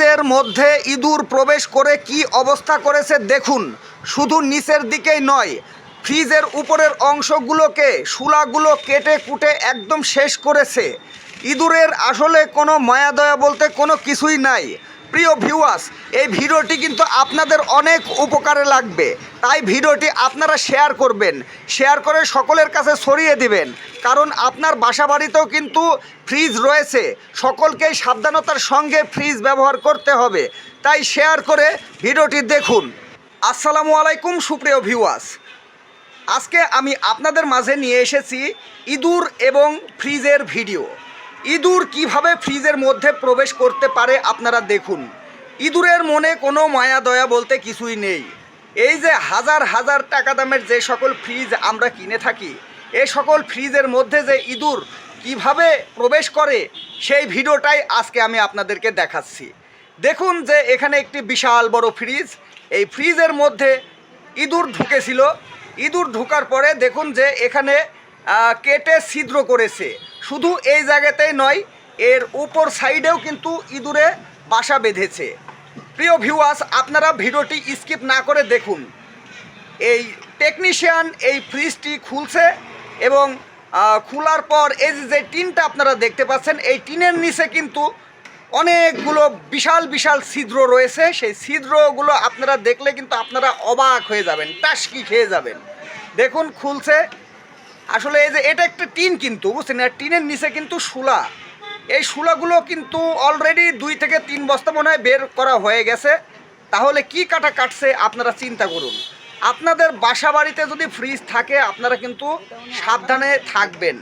ফ্রিজের মধ্যে ইঁদুর প্রবেশ করে কি অবস্থা করেছে দেখুন। শুধু নিচের দিকেই নয়, ফ্রিজের উপরের অংশগুলোকে শুলাগুলো কেটে কুটে একদম শেষ করেছে। ইঁদুরের আসলে কোনো মায়াদয়া বলতে কোনো কিছুই নাই। প্রিয় ভিউয়ার্স এই ভিডিওটি কিন্তু আপনাদের অনেক উপকারে লাগবে। তাই ভিডিওটি আপনারা শেয়ার করবেন। শেয়ার করে সকলের কাছে ছড়িয়ে দিবেন। কারণ আপনার বাসা বাড়িতেও কিন্তু ফ্রিজ রয়েছে। সকলকেই সাবধানতার সঙ্গে ফ্রিজ ব্যবহার করতে হবে। তাই শেয়ার করে ভিডিওটি দেখুন। আসসালামু আলাইকুম, সুপ্রিয় ভিউয়ার্স আজকে আমি আপনাদের মাঝে নিয়ে এসেছি ইঁদুর এবং ফ্রিজের ভিডিও ইঁদুর কীভাবে ফ্রিজের মধ্যে প্রবেশ করতে পারে আপনারা দেখুন। ইঁদুরের মনে কোনো মায়া দয়া বলতে কিছুই নেই। এই যে হাজার হাজার টাকা দামের যে সকল ফ্রিজ আমরা কিনে থাকি, এ সকল ফ্রিজের মধ্যে যে ইঁদুর কীভাবে প্রবেশ করে, সেই ভিডিওটাই আজকে আমি আপনাদেরকে দেখাচ্ছি। দেখুন যে এখানে একটি বিশাল বড় ফ্রিজ, এই ফ্রিজের মধ্যে ইঁদুর ঢুকেছিল। ইঁদুর ঢুকার পরে দেখুন যে এখানে কেটে ছিদ্র করেছে। শুধু এই জায়গাতেই নয়, এর উপর সাইডেও কিন্তু ইঁদুরে বাসা বেঁধেছে। প্রিয় ভিউয়ার্স আপনারা ভিডিওটি স্কিপ না করে দেখুন। এই টেকনিশিয়ান এই ফ্রিজটি খুলছে এবং খোলার পর এই যে- টিনটা আপনারা দেখতে পাচ্ছেন, এই টিনের নিচে কিন্তু অনেকগুলো বিশাল বিশাল ছিদ্র রয়েছে। সেই ছিদ্রগুলো আপনারা দেখলে কিন্তু আপনারা অবাক হয়ে যাবেন, টাসকি খেয়ে যাবেন। দেখুন, খুলছে। আসলে এই যে এটা একটা টিন কিন্তু, বুঝছেন টিনের নিচে কিন্তু শুলা এই শুলাগুলো কিন্তু অলরেডি দুই থেকে তিন বস্তা মনে হয় বের করা হয়ে গেছে। তাহলে কি কাটা কাটছে আপনারা চিন্তা করুন। আপনাদের বাসা বাড়িতে যদি ফ্রিজ থাকে, আপনারা কিন্তু সাবধানে থাকবেন।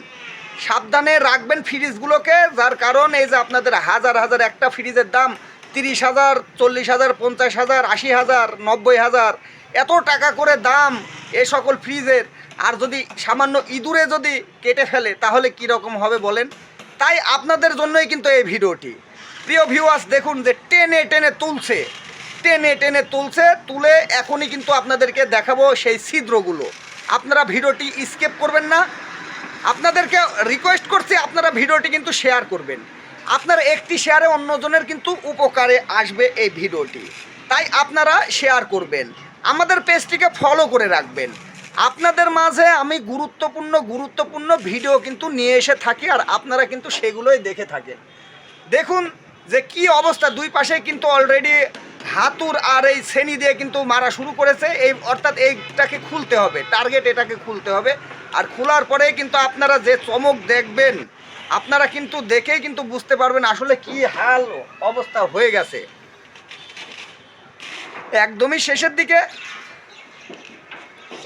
সাবধানে রাখবেন ফ্রিজগুলোকে যার কারণ এই যে আপনাদের হাজার হাজার একটা ফ্রিজের দাম তিরিশ হাজার, চল্লিশ হাজার, পঞ্চাশ হাজার, আশি হাজার, নব্বই হাজার, এত টাকা করে দাম এ সকল ফ্রিজের আর যদি সামান্য ইঁদুরে যদি কেটে ফেলে, তাহলে কী রকম হবে বলেন? তাই আপনাদের জন্যই কিন্তু এই ভিডিওটি। প্রিয় ভিউয়ার্স দেখুন যে টেনে টেনে তুলছে। টেনে টেনে তুলছে, তুলে এখনই কিন্তু আপনাদেরকে দেখাবো সেই ছিদ্রগুলো। আপনারা ভিডিওটি স্কেপ করবেন না। আপনাদেরকে রিকোয়েস্ট করছি, আপনারা ভিডিওটি কিন্তু শেয়ার করবেন। আপনার একটি শেয়ারে অন্যজনের কিন্তু উপকারে আসবে এই ভিডিওটি। তাই আপনারা শেয়ার করবেন। আমাদের পেজটিকে ফলো করে রাখবেন। আপনাদের মাঝে আমি গুরুত্বপূর্ণ গুরুত্বপূর্ণ ভিডিও কিন্তু নিয়ে এসে থাকি আর আপনারা কিন্তু সেগুলোই দেখে থাকেন। দেখুন যে কি অবস্থা, দুই পাশে কিন্তু অলরেডি হাতুর আর এই শ্রেণি দিয়ে কিন্তু মারা শুরু করেছে। এই অর্থাৎ এইটাকে খুলতে হবে টার্গেট এটাকে খুলতে হবে। আর খোলার পরে কিন্তু আপনারা যে চমক দেখবেন, আপনারা কিন্তু দেখেই কিন্তু বুঝতে পারবেন আসলে কি হাল অবস্থা হয়ে গেছে। একদমই শেষের দিকে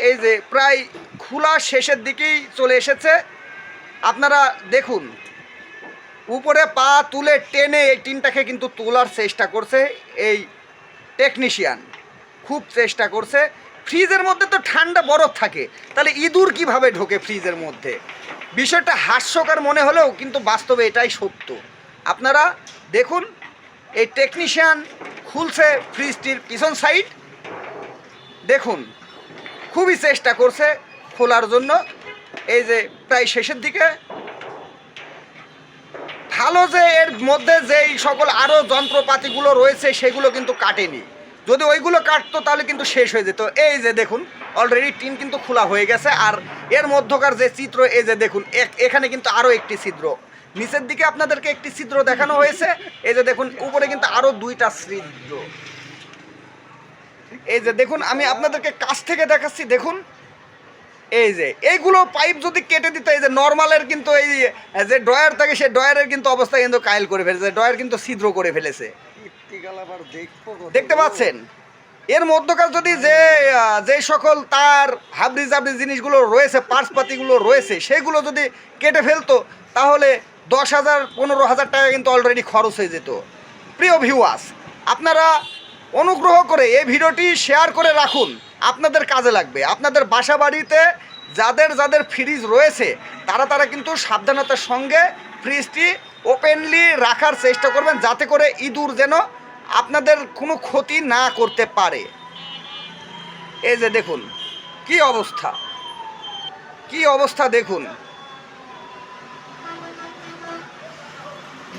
এই যে প্রায় খোলা শেষের দিকেই চলে এসেছে। আপনারা দেখুন, উপরে পা তুলে টেনে এই টিনটাকে কিন্তু তোলার চেষ্টা করছে এই টেকনিশিয়ান খুব চেষ্টা করছে। ফ্রিজের মধ্যে তো ঠান্ডা বরফ থাকে। তাহলে ইঁদুর কীভাবে ঢোকে ফ্রিজের মধ্যে? বিষয়টা হাস্যকর মনে হলেও কিন্তু বাস্তবে এটাই সত্য। আপনারা দেখুন, এই টেকনিশিয়ান খুলছে ফ্রিজটির পিছন সাইড দেখুন খুবই চেষ্টা করছে খোলার জন্য। এই যে প্রায় শেষের দিকে। ভালো যে এর মধ্যে যেই সকল আরও যন্ত্রপাতিগুলো রয়েছে, সেগুলো কিন্তু কাটেনি। যদি ওইগুলো কাটতো, তাহলে কিন্তু শেষ হয়ে যেত। এই যে দেখুন অলরেডি টিন কিন্তু খোলা হয়ে গেছে। আর এর মধ্যকার যে চিত্র, এই যে দেখুন এখানে কিন্তু আরও একটি ছিদ্র। নিচের দিকে আপনাদেরকে একটি ছিদ্র দেখানো হয়েছে। এই যে দেখুন, উপরে কিন্তু আরও দুইটা ছিদ্র। এই যে দেখুন আমি আপনাদেরকে কাছ থেকে দেখাচ্ছি দেখুন। এই যে এইগুলো পাইপ যদি কেটে দিত এই যে নর্মালের কিন্তু এই যে ড্রয়ার থাকে সেই ড্রয়ারের কিন্তু অবস্থা কিন্তু কায়েল করে ফেলেছে ড্রয়ার কিন্তু ছিদ্র করে ফেলেছে। দেখতে পাচ্ছেন? এর মধ্যকার যদি যে যে সকল তার হাবড়ি জাবড়ি জিনিসগুলো রয়েছে পার্সপাতিগুলো রয়েছে সেগুলো যদি কেটে ফেলতো তাহলে দশ হাজার পনেরো হাজার টাকা কিন্তু অলরেডি খরচ হয়ে যেত। প্রিয় ভিউয়ার্স আপনারা অনুগ্রহ করে এই ভিডিওটি শেয়ার করে রাখুন। আপনাদের কাজে লাগবে। আপনাদের বাসা বাড়িতে যাদের যাদের ফ্রিজ রয়েছে, তারা তারা কিন্তু সাবধানতার সঙ্গে ফ্রিজটি ওপেনলি রাখার চেষ্টা করবেন যাতে করে ইঁদুর যেন আপনাদের কোনো ক্ষতি না করতে পারে। এই যে দেখুন, কি অবস্থা? কি অবস্থা দেখুন।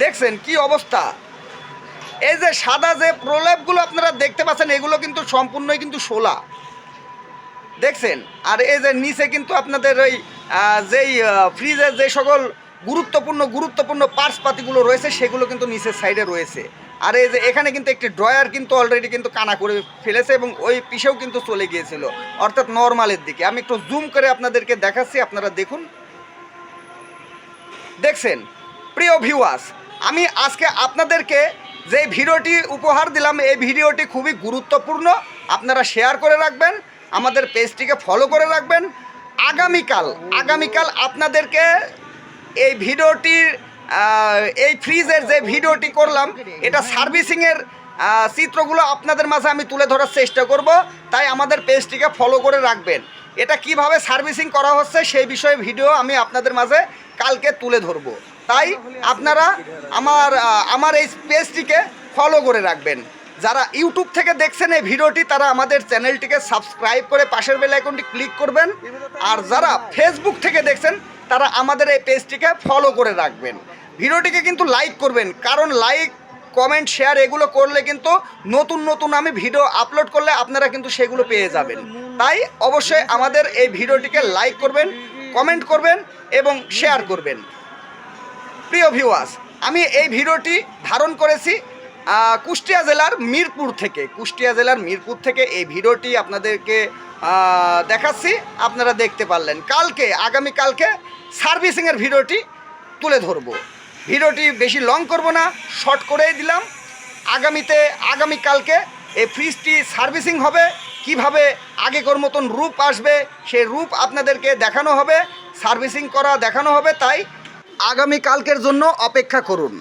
দেখছেন কি অবস্থা? এই যে সাদা যে প্রলেপগুলো আপনারা দেখতে পাচ্ছেন, এগুলো কিন্তু সম্পূর্ণই কিন্তু শোলা। দেখছেন? আর এই যে নিচে কিন্তু আপনাদের ওই যেই ফ্রিজের যে সকল গুরুত্বপূর্ণ গুরুত্বপূর্ণ পার্টস পাতিগুলো রয়েছে, সেগুলো কিন্তু নিচের সাইডে রয়েছে। আর এই যে এখানে কিন্তু একটি ড্রয়ার কিন্তু অলরেডি কিন্তু কানা করে ফেলেছে এবং ওই পিসেও কিন্তু চলে গিয়েছিল, অর্থাৎ নর্মালের দিকে। আমি একটু জুম করে আপনাদেরকে দেখাচ্ছি, আপনারা দেখুন। দেখছেন? প্রিয় ভিউয়ার্স আমি আজকে আপনাদেরকে যে ভিডিওটি উপহার দিলাম, এই ভিডিওটি খুবই গুরুত্বপূর্ণ। আপনারা শেয়ার করে রাখবেন, আমাদের পেজটিকে ফলো করে রাখবেন। আগামীকাল আগামীকাল আপনাদেরকে এই ভিডিওটির এই ফ্রিজের যে ভিডিওটি করলাম, এটা সার্ভিসিংয়ের চিত্রগুলো আপনাদের মাঝে আমি তুলে ধরার চেষ্টা করব। তাই আমাদের পেজটিকে ফলো করে রাখবেন। এটা কীভাবে সার্ভিসিং করা হচ্ছে সেই বিষয়ে ভিডিও আমি আপনাদের মাঝে কালকে তুলে ধরব। তাই আপনারা আমার আমার এই পেজটিকে ফলো করে রাখবেন। যারা ইউটিউব থেকে দেখছেন এই ভিডিওটি, তারা আমাদের চ্যানেলটিকে সাবস্ক্রাইব করে পাশের বেল আইকনটি ক্লিক করবেন। আর যারা ফেসবুক থেকে দেখছেন, তারা আমাদের এই পেজটিকে ফলো করে রাখবেন। ভিডিওটিকে কিন্তু লাইক করবেন, কারণ লাইক কমেন্ট শেয়ার এগুলো করলে কিন্তু নতুন নতুন আমি ভিডিও আপলোড করলে আপনারা কিন্তু সেগুলো পেয়ে যাবেন। তাই অবশ্যই আমাদের এই ভিডিওটিকে লাইক করবেন কমেন্ট করবেন এবং শেয়ার করবেন। প্রিয় ভিউয়ার্স আমি এই ভিডিওটি ধারণ করেছি কুষ্টিয়া জেলার মিরপুর থেকে। কুষ্টিয়া জেলার মিরপুর থেকে এই ভিডিওটি আপনাদেরকে দেখাচ্ছি, আপনারা দেখতে পারলেন। কালকে, আগামী কালকে সার্ভিসিংয়ের ভিডিওটি তুলে ধরব। ভিডিওটি বেশি লং করব না শর্ট করেই দিলাম। আগামীতে, আগামী কালকে এই ফ্রিজটি সার্ভিসিং হবে, কীভাবে আগেকার মতন রূপ আসবে, সেই রূপ আপনাদেরকে দেখানো হবে সার্ভিসিং করা দেখানো হবে, তাই আগামী কালকের জন্য অপেক্ষা করুন।